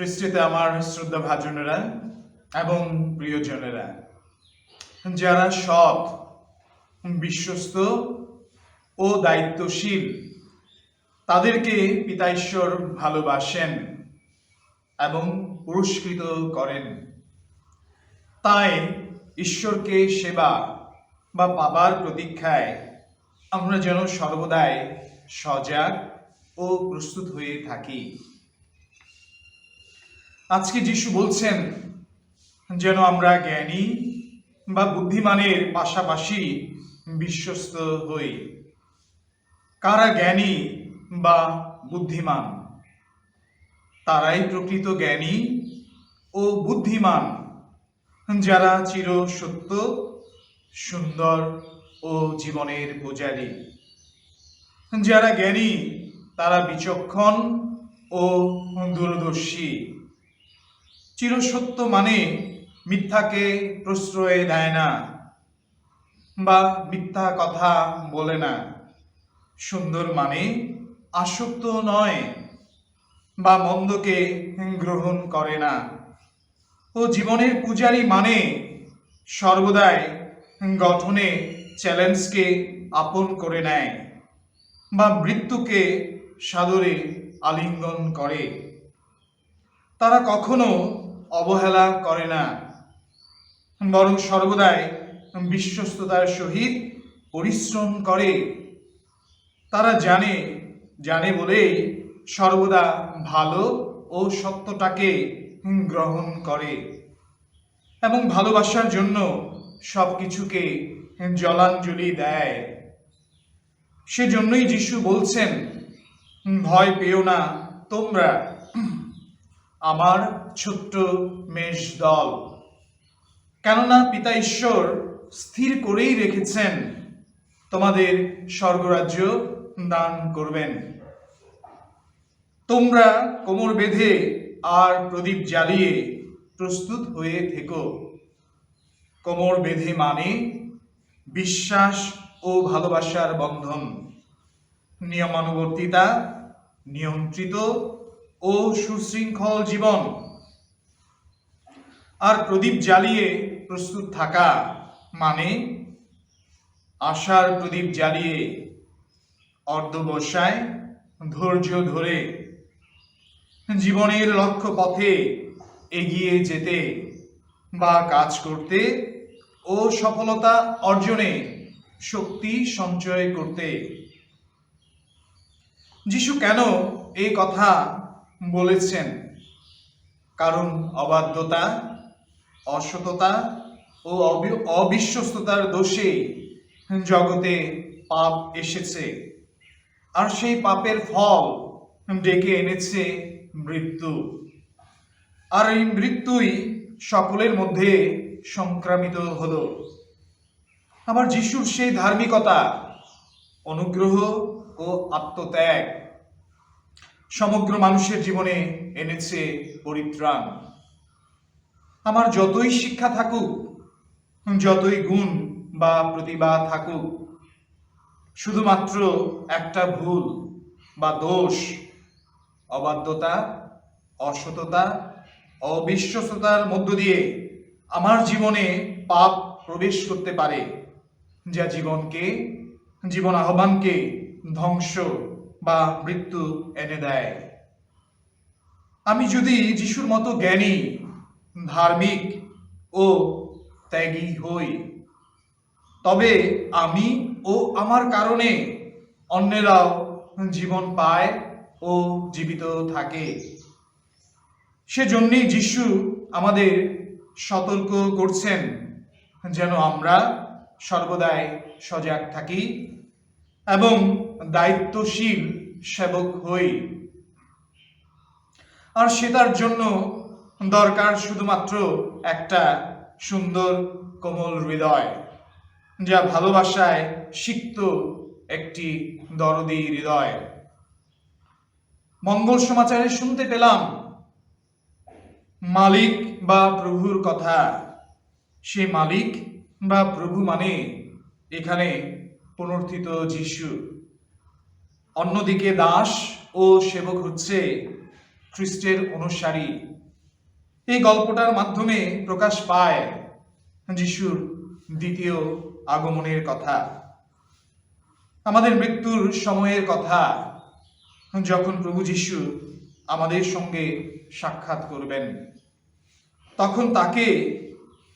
খ্রিস্টিতে আমার শ্রদ্ধা ভাজনেরা এবং প্রিয়জনেরা, যারা সৎ, বিশ্বস্ত ও দায়িত্বশীল, তাদেরকে পিতা ঈশ্বর ভালোবাসেন এবং পুরস্কৃত করেন। তাই ঈশ্বরকে সেবা বা পাবার প্রতীক্ষায় আমরা যেন সর্বদাই সজাগ ও প্রস্তুত হয়ে থাকি। আজকে যিশু বলছেন, যেন আমরা জ্ঞানী বা বুদ্ধিমানের পাশাপাশি বিশ্বস্ত হই। কারা জ্ঞানী বা বুদ্ধিমান? তারাই প্রকৃত জ্ঞানী ও বুদ্ধিমান, যারা চির সত্য, সুন্দর ও জীবনের পূজারী। যারা জ্ঞানী, তারা বিচক্ষণ ও দূরদর্শী। চিরসত্য মানে মিথ্যাকে প্রশ্রয় দেয় না বা মিথ্যা কথা বলে না। সুন্দর মানে আসক্ত নয় বা মন্দকে গ্রহণ করে না। ও জীবনের পূজারী মানে সর্বদাই গঠনে চ্যালেঞ্জকে আপন করে নেয় বা মৃত্যুকে সাদরে আলিঙ্গন করে। তারা কখনো অবহেলা করে না। বরং সর্বদাই বিশ্বস্ততার সহিত পরিশ্রম করে। তারা জানে জানে বলেই সর্বদা ভালো ও সত্যটাকে গ্রহণ করে এবং ভালোবাসার জন্য সব কিছুকে জলাঞ্জলি দেয়। সেজন্যই যিশু বলছেন, ভয় পেও না, তোমরা আমার ছোট্ট মেষ দল। কেননা পিতা ঈশ্বর স্থির করেই রেখেছেন, তোমাদের স্বর্গরাজ্য দান করবেন। তোমরা কোমর বেঁধে আর প্রদীপ জ্বালিয়ে প্রস্তুত হয়ে থেকো। কোমর বেঁধে মানে বিশ্বাস ও ভালোবাসার বন্ধন। নিয়মানুবর্তিতা নিয়ন্ত্রিত ও সুশৃঙ্খল জীবন। আর প্রদীপ জ্বালিয়ে প্রস্তুত থাকা মানে আশার প্রদীপ জ্বালিয়ে অর্ধবসায় ধৈর্য ধরে জীবনের লক্ষ্য পথে এগিয়ে যেতে বা কাজ করতে ও সফলতা অর্জনে শক্তি সঞ্চয় করতে। যিশু কেন এই কথা বলেছেন, কারণ অবাধ্যতা, অসততা ও অবি- অবিশ্বস্ততার দোষে জগতে পাপ এসেছে। আর সেই পাপের ফল ডেকে এনেছে মৃত্যু। আর এই মৃত্যুই সকলের মধ্যে সংক্রামিত হলো। আবার যিশুর সেই ধার্মিকতা, অনুগ্রহ ও আত্মত্যাগ সমগ্র মানুষের জীবনে এনেছে পরিত্রাণ। আমার যতই শিক্ষা থাকুক, যতই গুণ বা প্রতিভা থাকুক, শুধুমাত্র একটা ভুল বা দোষ, অবাধ্যতা, অসততা, অবিশ্বস্ততার মধ্য দিয়ে আমার জীবনে পাপ প্রবেশ করতে পারে, যা জীবনকে, জীবন আহ্বানকে ধ্বংস বা মৃত্যু এনে দেয়। আমি যদি যিশুর মতো জ্ঞানী, ধার্মিক ও ত্যাগী হই, তবে আমি ও আমার কারণে অন্যেরাও জীবন পায় ও জীবিত থাকে। সেজন্যই যিশু আমাদের সতর্ক করছেন, যেন আমরা সর্বদাই সজাগ থাকি। এবং দায়িত্বশীল সেবক হই। আর সেটার জন্য দরকার শুধুমাত্র একটা সুন্দর, কোমল হৃদয়, যা ভালোবাসায় সিক্ত একটি দরদি হৃদয়। মঙ্গল সমাচারে শুনতে পেলাম, মালিক বা প্রভুর কথা। সে মালিক বা প্রভু মানে এখানে পুনর্থিত যিশু। অন্যদিকে দাস ও সেবক হচ্ছে খ্রিস্টের অনুসারী। এই গল্পটার মাধ্যমে প্রকাশ পায় যিশুর দ্বিতীয় আগমনের কথা। আমাদের মৃত্যুর সময়ের কথা, যখন প্রভু যিশু আমাদের সঙ্গে সাক্ষাৎ করবেন, তখন তাকে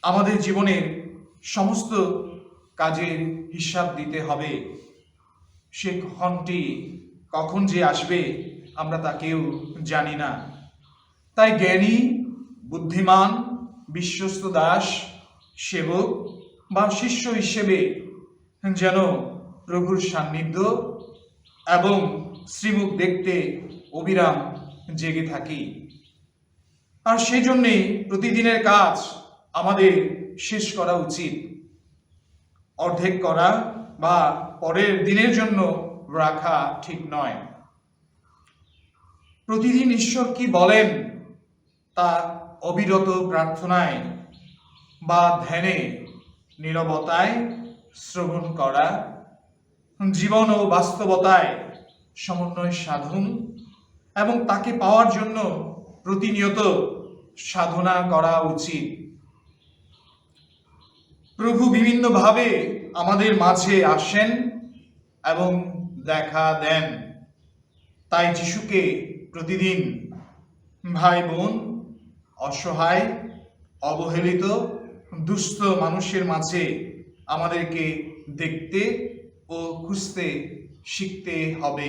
আমাদের জীবনের সমস্ত কাজের হিসাব দিতে হবে। সে ক্ষণটি কখন যে আসবে, আমরা তা কেউ জানি না। তাই জ্ঞানী, বুদ্ধিমান, বিশ্বস্ত দাস, সেবক বা শিষ্য হিসেবে যেন প্রভুর সান্নিধ্য এবং শ্রীমুখ দেখতে অবিরাম জেগে থাকি। আর সেই জন্যে প্রতিদিনের কাজ আমাদের শেষ করা উচিত। অর্ধেক করা বা পরের দিনের জন্য রাখা ঠিক নয়। প্রতিদিন ঈশ্বর কি বলেন? তা অবিরত প্রার্থনায় বা ধ্যানে নীরবতায় শ্রবণ করা, জীবন ও বাস্তবতায় সমন্বয় সাধন এবং তাকে পাওয়ার জন্য প্রতিনিয়ত সাধনা করা উচিত। প্রভু বিভিন্নভাবে আমাদের মাঝে আসেন এবং দেখা দেন। তাই যিশুকে প্রতিদিন ভাই বোন, অসহায়, অবহেলিত, দুস্থ মানুষের মাঝে আমাদেরকে দেখতে ও খুঁজতে শিখতে হবে।